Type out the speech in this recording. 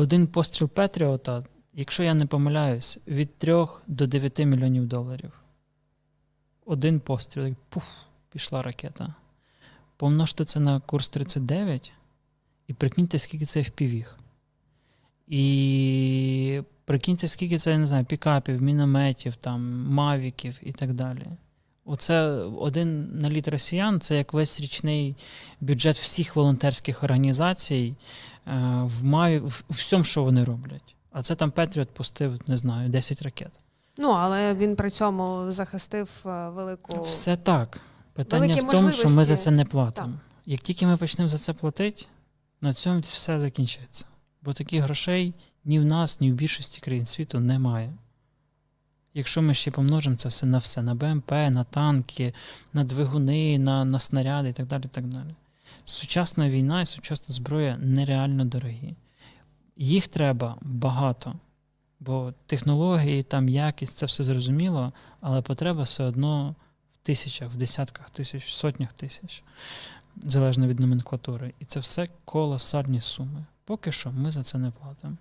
Один постріл Петріота, якщо я не помиляюсь, від 3 до 9 мільйонів доларів. Один постріл, і пуф, пішла ракета. Помножте це на курс 39, і прикиньте, скільки це FPV. І прикиньте, скільки це, я не знаю, пікапів, мінометів, там, мавіків і так далі. Оце один наліт росіян це як весь річний бюджет всіх волонтерських організацій е, в Маві, в всьому, що вони роблять. А це там Петріот пустив, не знаю, 10 ракет. Ну, але він при цьому захистив е, велику. Все так. Питання Великі в тому, що ми за це не платимо. Як тільки ми почнемо за це платити, на цьому все закінчиться. Бо таких грошей ні в нас, ні в більшості країн світу немає. Якщо ми ще помножимо це все на все, на БМП, на танки, на двигуни, на, на снаряди і так далі. так далі. Сучасна війна і сучасна зброя нереально дорогі. Їх треба багато, бо технології, там якість, це все зрозуміло, але потреба все одно в тисячах, в десятках тисяч, в сотнях тисяч, залежно від номенклатури. І це все колосальні суми. Поки що ми за це не платимо.